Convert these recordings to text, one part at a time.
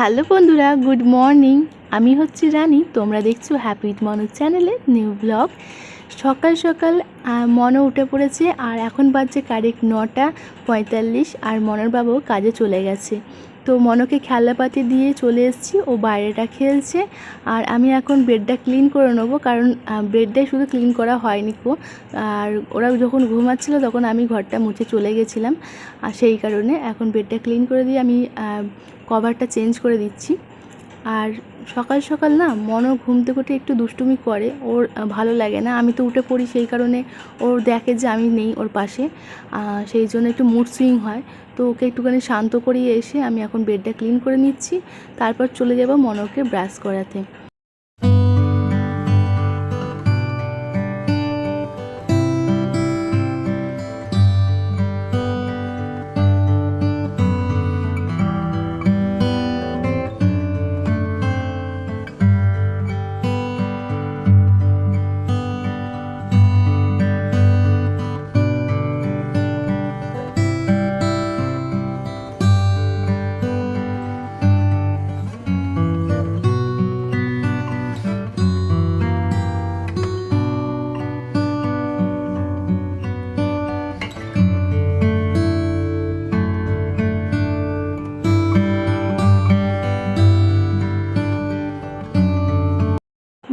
Hello বন্ধুরা, good morning. আমি হচ্ছি রানী, তোমরা দেখছ হ্যাপি উইথ মনো চ্যানেলে নিউ ব্লগ সকাল সকাল মনো উঠে পড়েছে, আর এখন বাজছে কারেক্ট নটা পঁয়তাল্লিশ, আর মনোর বাবাও কাজে চলে গেছে। তো মনকে খেলাপাতি দিয়ে চলে এসেছি, ও বাইরেটা খেলছে। আর আমি এখন বেডটা ক্লিন করে নেব, কারণ বেডটাই শুধু ক্লিন করা হয়নি কো আর ওরা যখন ঘুমাচ্ছিল তখন আমি ঘরটা মুছে চলে গেছিলাম। আর সেই কারণে এখন বেডটা ক্লিন করে দিয়ে আমি কভারটা চেঞ্জ করে দিচ্ছি। আর সকাল সকাল না মনও ঘুম থেকে উঠে একটু দুষ্টুমি করে, ওর ভালো লাগে না। আমি তো উঠে পড়ি সেই কারণে ওর দেখে যে আমি নেই ওর পাশে সেই জন্য একটু মুড সুইং হয়। তো ওকে একটুখানি শান্ত করিয়ে এসে আমি এখন বেডটা ক্লিন করে নিচ্ছি, তারপর চলে যাব মনকে ব্রাশ করাতে।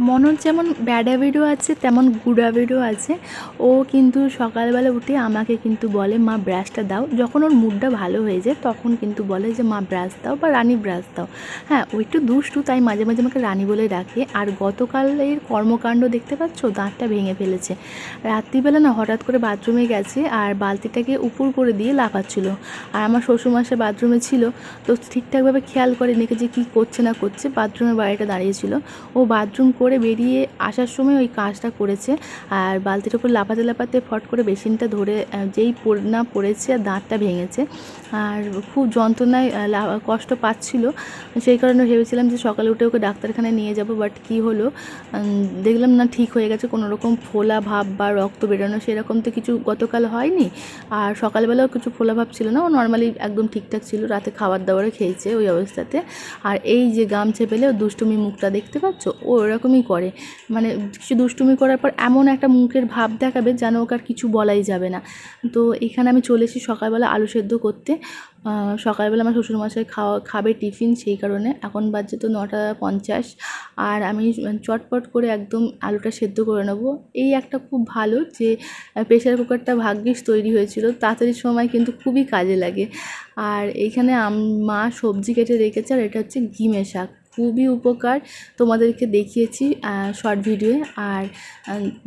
মনোর যেমন ব্যাড হ্যাবিটও আছে, তেমন গুড হ্যাবিটও আছে। ও কিন্তু সকালবেলা উঠে আমাকে কিন্তু বলে, মা ব্রাশটা দাও। যখন ওর মুডটা ভালো হয়ে যায়, তখন কিন্তু বলে যে, মা ব্রাশ দাও বা রানী ব্রাশ দাও। হ্যাঁ ও একটু দুষ্টু, তাই মাঝে মাঝে আমাকে রানী বলে ডাকে। আর গতকালের কর্মকাণ্ড দেখতে পাচ্ছ? দাঁতটা ভেঙে ফেলেছে। রাত্রিবেলা না হঠাৎ করে বাথরুমে গেছে আর বালতিটাকে উপর করে দিয়ে লাফাচ্ছিল। আর আমার শ্বশুরমশাই বাথরুমে ছিল, তো ঠিকঠাকভাবে খেয়াল করে করেনি যে কী করছে না করছে। বাথরুমের বাইরেটা দাঁড়িয়েছিল ও বাথরুম করে বেরিয়ে আসার সময় ওই কাজটা করেছে। আর বালতির ওপর লাফাতে লাফাতে ফট করে বেসিনটা ধরে যেই না পড়েছে আর দাঁতটা ভেঙেছে। আর খুব যন্ত্রণায় কষ্ট পাচ্ছিল। সেই কারণে ভেবেছিলাম যে সকালে উঠে ওকে ডাক্তারখানায় নিয়ে যাব বাট কী হলো? দেখলাম না, ঠিক হয়ে গেছে। কোনো রকম ফোলা ভাব বা রক্ত বেরোনো সেরকম তো কিছু গতকাল হয়নি। আর সকালবেলাও কিছু ফোলা ভাব ছিল না। ও নর্মালি একদম ঠিকঠাক ছিল, রাতে খাবার দাবারও খেয়েছে ওই অবস্থাতে। আর এই যে গামছা পেলে ও দুষ্টুমি মুখটা দেখতে পাচ্ছ? ও ওরকমই করে। মানে কিছু দুষ্টুমি করার পর এমন একটা মুখের ভাব দেখাবে যেন ওকে আর কিছু বলাই যাবে না। তো এখানে আমি চলে এসেছি সকালবেলা আলু সেদ্ধ করতে। সকালবেলা আমার শ্বশুরমশাই খাওয়া, খাবে টিফিন সেই কারণে। এখন বাজছে তো নটা পঞ্চাশ। আর আমি চটপট করে একদম আলুটা সেদ্ধ করে নেব। এই একটা খুব ভালো যে প্রেশার কুকারটা ভাগ্যিস তৈরি হয়েছিল। তাড়াতাড়ি সময় কিন্তু খুবই কাজে লাগে। আর এইখানে মা সবজি কেটে রেখেছে, আর এটা হচ্ছে ঘিমে শাক। খুবই উপকার। তোমাদেরকে দেখিয়েছি শর্ট ভিডিওয়ে আর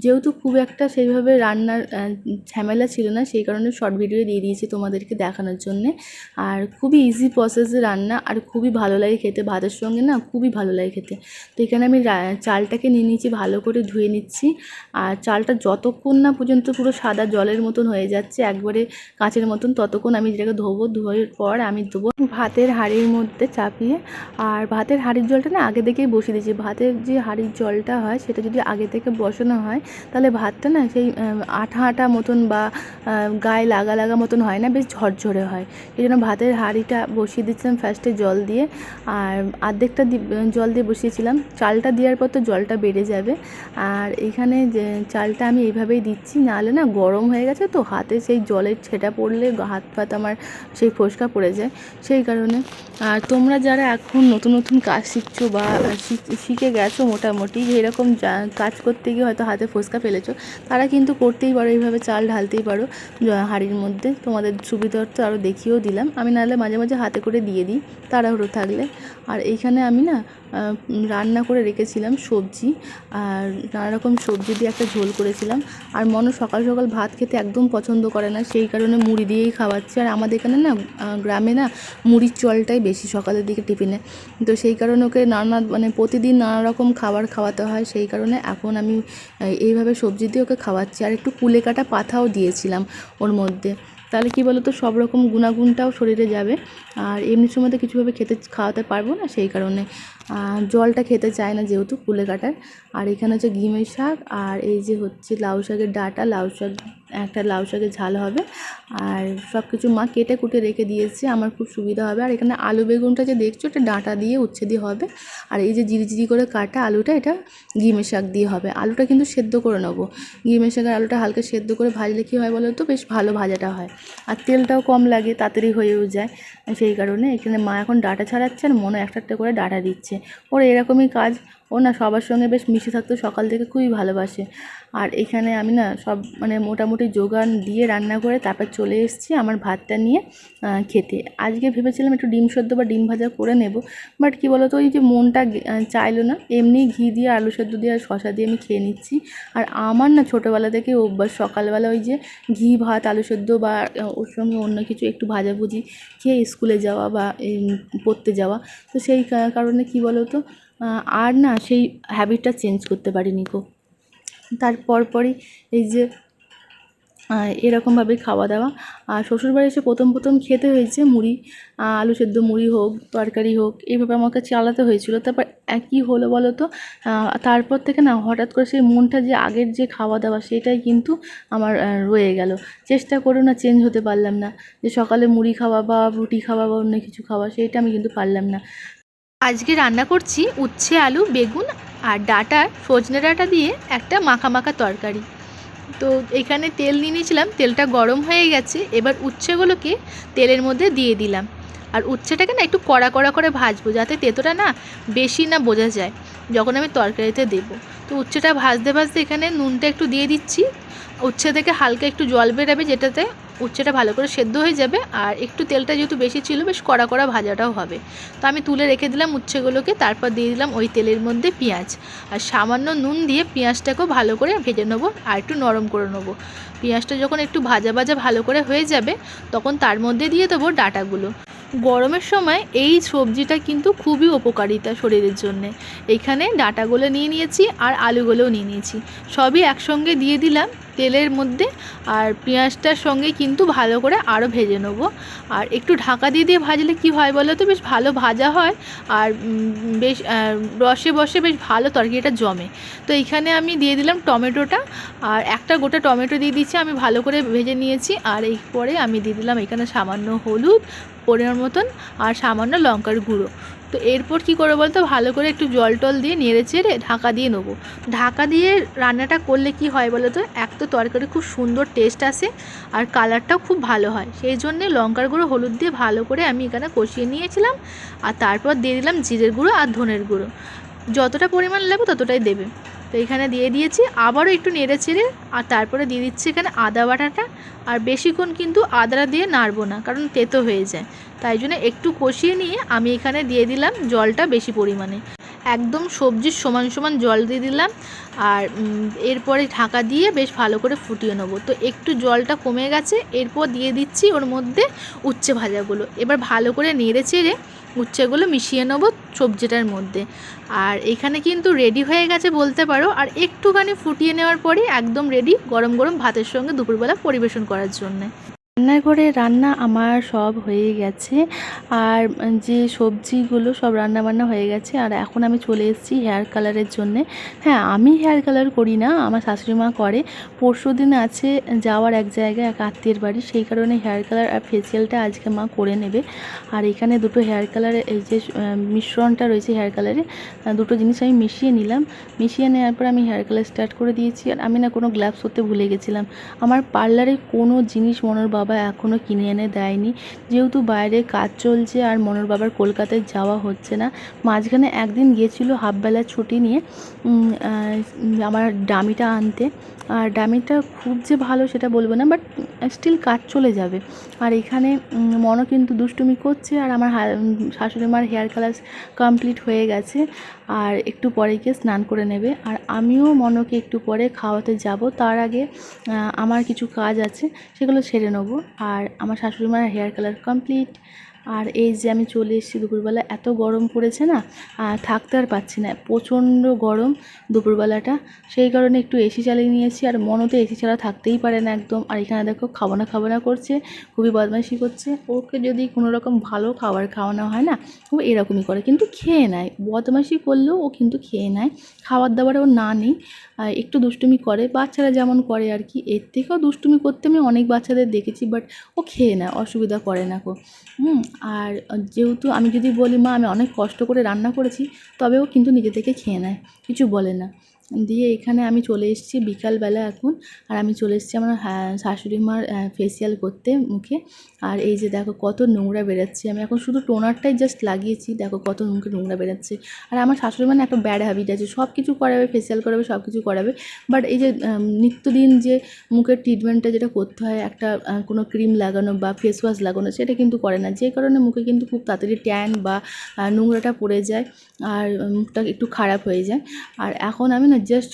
যেহেতু খুব একটা সেইভাবে রান্নার ঝামেলা ছিল না, সেই কারণে শর্ট ভিডিও দিয়ে দিয়েছি তোমাদেরকে দেখানোর জন্যে। আর খুবই ইজি প্রসেসে রান্না, আর খুবই ভালো লাগে খেতে। ভাতের সঙ্গে না খুবই ভালো লাগে খেতে। তো এখানে আমি চালটাকে নিয়ে নিচ্ছি ভালো করে ধুয়ে নিচ্ছি। আর চালটা যতক্ষণ না পর্যন্ত পুরো সাদা জলের মতন হয়ে যাচ্ছে, একবারে কাঁচের মতন, ততক্ষণ আমি যেটাকে ধোবো, ধোয়ার পর আমি দেবো ভাতের হাঁড়ির মধ্যে চাপিয়ে। আর ভাতের হাঁড়ির জলটা না আগে থেকেই বসিয়ে দিয়েছি। ভাতের যে হাঁড়ির জলটা হয়, সেটা যদি আগে থেকে বসানো হয়, তাহলে ভাতটা না সেই আঠা আঠা মতন বা গায়ে লাগা লাগা মতন হয় না, বেশ ঝরঝরে হয়। এই জন্য ভাতের হাঁড়িটা বসিয়ে দিচ্ছিলাম ফার্স্টে জল দিয়ে। আর অর্ধেকটা দি- জল দিয়ে বসিয়েছিলাম। চালটা দেওয়ার পর তো জলটা বেড়ে যাবে। আর এখানে যে চালটা আমি এইভাবেই দিচ্ছি, নাহলে না গরম হয়ে গেছে তো হাতে সেই জলের ছেটা পড়লে হাত ফাত আমার সেই ফোসকা পড়ে যায়। সেই কারণে। আর তোমরা যারা এখন নতুন নতুন কাজ শিখছো বা শিখ- গেছো মোটামুটি এরকম কাজ করতে গিয়ে হয়তো হাতে ফোসকা ফেলেছো, তারা কিন্তু করতেই পারো, এইভাবে চাল ঢালতেই পারো হাঁড়ির মধ্যে। তোমাদের সুবিধার্থে আরও দেখিয়েও দিলাম। আমি নাহলে মাঝে মাঝে হাতে করে দিয়ে দিই, তাড়াহুড়ো থাকলে। আর এইখানে আমি না রান্না করে রেখেছিলাম সবজি, আর নানা রকম সবজি দিয়ে একটা ঝোল করেছিলাম। আর মনো সকাল সকাল ভাত খেতে একদম পছন্দ করে না, সেই কারণে মুড়ি দিয়েই খাওয়াচ্ছে। আর আমাদের এখানে না গ্রামে না মুড়ির চলটাই বেশি সকালের দিকে টিফিনে। তো সেই কারণে ওকে নানা মানে প্রতিদিন নানা রকম খাবার খাওয়াতে হয়, সেই কারণে এখন আমি এইভাবে সবজি দিয়ে ওকে খাওয়াচ্ছি। আর একটু কুলে কাটা পাথাও দিয়েছিলাম ওর মধ্যে। তাহলে কি বলতো, সব রকম গুণাগুণটাও শরীরে যাবে। আর এমনি সময় তো কিছুভাবে খেতে, খাওয়াতে পারব না, সেই কারণে। জলটা খেতে চায় না যেহেতু কুলে কাটার। আর এখানে হচ্ছে ঘিমের শাক আর এই যে হচ্ছে লাউ শাকের ডাঁটা, লাউ শাক, একটা লাউ শাকের ঝাল হবে। আর সব কিছু মা কেটে কুটে রেখে দিয়েছে, আমার খুব সুবিধা হবে। আর এখানে আলু বেগুনটা যে দেখছ, এটা ডাঁটা দিয়ে উচ্ছে দিয়ে হবে। আর এই যে জিরি করে কাটা আলুটা, এটা ঘিমে শাক দিয়ে হবে। আলুটা কিন্তু সেদ্ধ করে নেব। ঘিমে শাকের আলুটা হালকা সেদ্ধ করে ভাজলে কী হয় বলো তো বেশ ভালো ভাজাটা হয়। আর তেলটাও কম লাগে, তাড়াতাড়ি হয়েও যায়। সেই কারণে এখানে মা এখন ডাটা ছাড়াচ্ছে আর মনে একটা একটা করে ডাটা দিচ্ছে। ওর এরকমই কাজ ও না সবার সঙ্গে বেশ মিশে থাকতো, সকাল থেকে খুবই ভালোবাসে। আর এখানে আমি না সব মানে মোটামুটি যোগান দিয়ে রান্না করে তারপর চলে এসেছি আমার ভাতটা নিয়ে খেতে। আজকে ভেবেছিলাম একটু ডিম সেদ্ধ বা ডিম ভাজা করে নেব, বাট কী বলতো ওই যে মনটা চাইলো না। এমনি ঘি দিয়ে, আলু সেদ্ধ দিয়ে আর শশা দিয়ে আমি খেয়ে নিচ্ছি। আর আমার না ছোটোবেলা থেকে অভ্যাস, সকালবেলা ওই যে ঘি, ভাত, আলু সেদ্ধ বা ওর সঙ্গে অন্য কিছু একটু ভাজাভুজি খেয়ে স্কুলে যাওয়া বা পড়তে যাওয়া। তো সেই কারণে কী বলো তো আর না সেই হ্যাবিটটা চেঞ্জ করতে পারিনি কো তারপর পরই এই যে এরকমভাবে খাওয়া দাওয়া আর শ্বশুরবাড়ি এসে প্রথম প্রথম খেতে হয়েছে মুড়ি আলু সেদ্ধ মুড়ি হোক, তরকারি হোক, এইভাবে আমাকে চালাতে হয়েছিল। তারপর একই হলো বলো তো তারপর থেকে না হঠাৎ করে সেই মনটা যে আগের যে খাওয়া দাওয়া সেটাই কিন্তু আমার রয়ে গেল। চেষ্টা করেও না চেঞ্জ হতে পারলাম না। যে সকালে মুড়ি খাওয়া বা রুটি খাওয়া বা অন্য কিছু খাওয়া সেইটা আমি কিন্তু পারলাম না। আজকে রান্না করছি উচ্ছে, আলু, বেগুন আর ডাটা সজনে ডাটা দিয়ে একটা মাখা মাখা তরকারি। তো এখানে তেল নিয়ে নিয়েছিলাম, তেলটা গরম হয়ে গেছে, এবার উচ্ছেগুলোকে তেলের মধ্যে দিয়ে দিলাম। আর উচ্ছেটাকে না একটু কড়া কড়া করে ভাজবো, যাতে তেতোটা না বেশি না বোঝা যায়, যখন আমি তরকারিতে দেবো। তো উচ্ছেটা ভাজতে ভাজতে এখানে নুনটা একটু দিয়ে দিচ্ছি। উচ্ছে থেকে হালকা একটু জল বেরাবে যেটাতে উচ্ছেটা ভালো করে সেদ্ধ হয়ে যাবে আর একটু তেলটা যেহেতু বেশি ছিল বেশ কড়া কড়া ভাজাটাও হবে। তো আমি তুলে রেখে দিলাম উচ্ছেগুলোকে, তারপর দিয়ে দিলাম ওই তেলের মধ্যে পেঁয়াজ। আর সামান্য নুন দিয়ে পেঁয়াজটাকেও ভালো করে ভেজে নেব আর একটু নরম করে নেব। পেঁয়াজটা যখন একটু ভাজা ভাজা ভালো করে হয়ে যাবে, তখন তার মধ্যে দিয়ে দেবো ডাটাগুলো। গরমের সময় এই সবজিটা কিন্তু খুবই উপকারিতা শরীরের জন্য। এখানে ডাটাগুলো নিয়ে নিয়েছি আর আলুগুলোও নিয়ে নিয়েছি। সবই একসঙ্গে দিয়ে দিলাম। তেলের মধ্যে আর পেঁয়াজটার সঙ্গে কিন্তু ভালো করে আরও ভেজে নেব। আর একটু ঢাকা দিয়ে দিয়ে ভাজলে কি হয় বলো তো? বেশ ভালো ভাজা হয় আর বেশ রসে বসে বেশ ভালো তরকারিটা জমে। তো এইখানে আমি দিয়ে দিলাম টমেটোটা আর একটা গোটা টমেটো দিয়ে দিচ্ছি আমি ভালো করে ভেজে নিয়েছি। আর এই পরে আমি দিয়ে দিলাম এখানে সামান্য হলুদ, পরিমাণ মতন আর সামান্য লঙ্কার গুঁড়ো। তো এরপর কি করে বলতো? ভালো করে একটু জল টল দিয়ে নেড়ে চেড়ে ঢাকা দিয়ে নেব। ঢাকা দিয়ে রান্নাটা করলে কি হয় বলো তো এক তো তরকারি খুব সুন্দর টেস্ট আসে আর কালারটাও খুব ভালো হয়। সেই জন্যে লঙ্কার গুঁড়ো, হলুদ দিয়ে ভালো করে আমি এখানে কষিয়ে নিয়েছিলাম আর তারপর দিয়ে দিলাম জিরের গুঁড়ো আর ধনের গুঁড়ো। যতটা পরিমাণ লাগবে ততটাই দেবে। তো এখানে দিয়ে দিয়েছি, আবারও একটু নেড়ে চেড়ে, আর তারপরে দিয়ে দিচ্ছি এখানে আদা বাটাটা। আর বেশিক্ষণ কিন্তু আদাটা দিয়ে নাড়বো না, কারণ তেতো হয়ে যায়। তাই জন্য একটু কষিয়ে নিয়ে আমি এখানে দিয়ে দিলাম জলটা বেশি পরিমাণে। একদম সবজির সমান সমান জল দিয়ে দিলাম, আর এরপরে ঢাকা দিয়ে বেশ ভালো করে ফুটিয়ে নেব। তো একটু জলটা কমে গেছে, এরপর দিয়ে দিচ্ছি ওর মধ্যে উচ্ছে ভাজাগুলো। এবার ভালো করে নেড়ে চেড়ে উচ্ছেগুলো মিশিয়ে নেব সবজিটার মধ্যে। আর এখানে কিন্তু রেডি হয়ে গেছে বলতে পারো। আর একটুখানি ফুটিয়ে নেওয়ার পরে একদম রেডি গরম গরম ভাতের সঙ্গে দুপুরবেলা পরিবেশন করার জন্যে। রান্নাঘরে রান্না আমার সব হয়ে গেছে। আর যে সবজিগুলো সব রান্না বান্না হয়ে গেছে, আর এখন আমি চলে এসেছি হেয়ার কালারের জন্যে। হ্যাঁ আমি হেয়ার কালার করি না, আমার শাশুড়ি মা করে। পরশু দিন আছে যাওয়ার এক জায়গায় এক আত্মীয়ের বাড়ি, সেই কারণে হেয়ার কালার আর ফেসিয়ালটা আজকে মা করে নেবে। আর এখানে দুটো হেয়ার কালারের এই যে মিশ্রণটা রয়েছে হেয়ার কালারে দুটো জিনিস আমি মিশিয়ে নিলাম। মিশিয়ে নেওয়ার পর আমি হেয়ার কালার স্টার্ট করে দিয়েছি। আর আমি না কোনো গ্লাভস হতে ভুলে গেছিলাম। আমার পার্লারে কোনো জিনিস মনোর বাবা এখনও কিনে এনে দেয়নি। যেহেতু বাইরে কাজ চলছে আর মনোর বাবার কলকাতায় যাওয়া হচ্ছে না, মাঝখানে একদিন গিয়েছিল হাফবেলা ছুটি নিয়ে আমার ডামিটা আনতে। আর ডামিটা খুব যে ভালো সেটা বলব না বাট স্টিল কাজ চলে যাবে। আর এখানে উম, মনো কিন্তু দুষ্টুমি করছে আর আমার শাশুড়ি মার হেয়ার কালার কমপ্লিট হয়ে গেছে আর একটু পরে গিয়ে স্নান করে নেবে। আর আমিও মনকে একটু পরে খাওয়াতে যাব। তার আগে আমার কিছু কাজ আছে সেগুলো সেরে নেব। আর আমার শাশুড়ি মার হেয়ার কালার কমপ্লিট আর এই যে আমি চলে এসেছি দুপুরবেলা, এত গরম পড়েছে না, আর থাকতে আর পাচ্ছি না, প্রচণ্ড গরম দুপুরবেলাটা। সেই কারণে একটু এসি চালিয়ে নিয়েছি, আর মনও তো এসি ছাড়া থাকতেই পারে না একদম। আর এখানে দেখো খাব না খাব না করছে, খুবই বদমাইশি করছে। ওকে যদি কোনো রকম ভালো খাবার খাওয়ানো হয় না, ও এরকমই করে, কিন্তু খেয়ে নেয়। বদমাইশি করলেও ও কিন্তু খেয়ে নেয়। খাবার দাবারে ও না নেই একটু দুষ্টুমি করে, বাচ্চারা যেমন করে আর কি। এর থেকেও দুষ্টুমি করতে আমি অনেক বাচ্চাদের দেখেছি, বাট ও খেয়ে নেয়, অসুবিধা করে না কো। হুম আর যেহেতু আমি যদি বলি মা, আমি অনেক কষ্ট করে রান্না করেছি, তবেও কিন্তু নিজে থেকে খেয়ে নেয়। কিছু বলে না। দিয়ে এখানে আমি চলে এসেছি বিকালবেলা এখন। আর আমি চলে এসেছি আমার শাশুড়ি মার ফেসিয়াল করতে মুখে। আর এই যে দেখো কত নোংরা বেরোচ্ছে। আমি এখন শুধু টোনারটাই জাস্ট লাগিয়েছি। দেখো কত মুখে নোংরা বেরোচ্ছে। আর আমার শাশুড়ি মানে একটা ব্যাড হ্যাবিট আছে। সব কিছু করাবে ফেসিয়াল করাবে সব কিছু করাবে। বাট এই যে নিত্যদিন যে মুখের ট্রিটমেন্টটা যেটা করতে হয়, একটা কোনো ক্রিম লাগানো বা ফেস ওয়াশ লাগানো, সেটা কিন্তু করে না। যে কারণে মুখে কিন্তু খুব তাড়াতাড়ি ট্যান বা নোংরাটা পড়ে যায়। আর মুখটা একটু খারাপ হয়ে যায়। আর এখন আমি না জাস্ট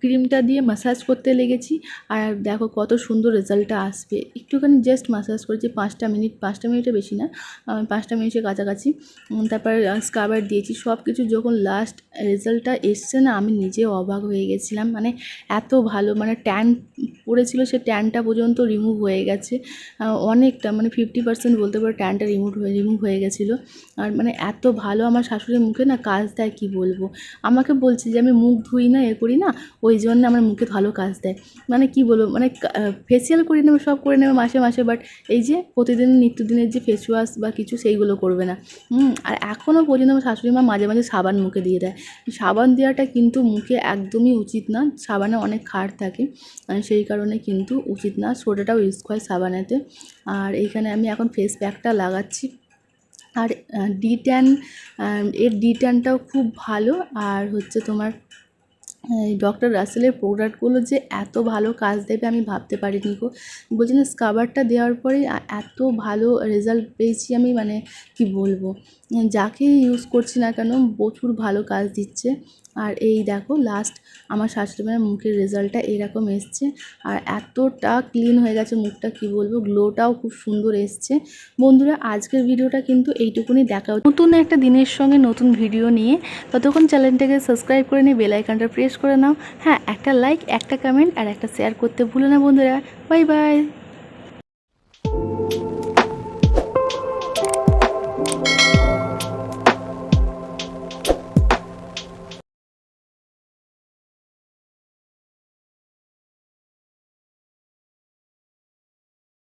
ক্রিমটা দিয়ে মাসাজ করতে লেগেছি। আর দেখো কত সুন্দর রেজাল্টটা আসবে। একটুখানি জাস্ট মাসাজ করেছি, পাঁচটা মিনিট, পাঁচটা মিনিটে বেশি না পাঁচটা মিনিটের কাছাকাছি। তারপর স্কাবার দিয়েছি। সব কিছু যখন লাস্ট রেজাল্টটা এসছে না, আমি নিজে অবাক হয়ে গেছিলাম। মানে এত ভালো মানে ট্যান পড়েছিল, সে ট্যানটা পর্যন্ত রিমুভ হয়ে গেছে। অনেকটা মানে ফিফটি পার্সেন্ট বলতে পারো ট্যানটা রিমুভ হয়ে রিমুভ হয়ে গেছিল। আর মানে এত ভালো আমার শাশুড়ির মুখে না কাজ দেয়, কি বলব? আমাকে বলছে যে, আমি মুখ ধুই না, এ করি না, ওই জন্য আমার মুখে ভালো কাজ দেয়। মানে কি বলব মানে ফেসিয়াল করে নেবে, সব করে নেবে মাসে মাসে বাট এই যে প্রতিদিন নিত্যদিনের যে ফেস ওয়াশ বা কিছু, সেইগুলো করবে না। আর এখনও পর্যন্ত আমার শাশুড়ি মা মাঝে মাঝে সাবান মুখে দিয়ে দেয়। সাবান দেওয়াটা কিন্তু মুখে একদমই উচিত না, সাবানে অনেক খার থাকে সেই কারণে কিন্তু উচিত না সোডাটাও ইউজ করে সাবানেতে। আর এইখানে আমি এখন ফেস প্যাকটা লাগাচ্ছি। আর ডি ট্যান এর ডি ট্যানটাও খুব ভালো। আর হচ্ছে তোমার ডক্টর রাসেলের প্রোডাক্টগুলো যে এত ভালো কাজ দেবে আমি ভাবতে পারিনি গো। বলছি না, স্কাবারটা দেওয়ার পরেই আ- এত ভালো রেজাল্ট পেয়েছি আমি মানে কি বলব? যাকে ইউজ করছি না কেন, প্রচুর ভালো কাজ দিচ্ছে। আর এই দেখো লাস্ট আমার শাশুড়ি মায়ের মুখের রেজাল্টটা এরকম এসছে। আর এতটা ক্লিন হয়ে গেছে মুখটা, কি বলব? গ্লোটাও খুব সুন্দর এসছে। বন্ধুরা, আজকের ভিডিওটা কিন্তু এইটুকুনি দেখা। নতুন একটা দিনের সঙ্গে নতুন ভিডিও নিয়ে ততক্ষণ চ্যানেলটাকে সাবস্ক্রাইব করে নিয়ে বেল আইকনটা প্রেস করে নাও। হ্যাঁ একটা লাইক একটা কমেন্ট আর একটা শেয়ার করতে ভুলো না বন্ধুরা। Bye bye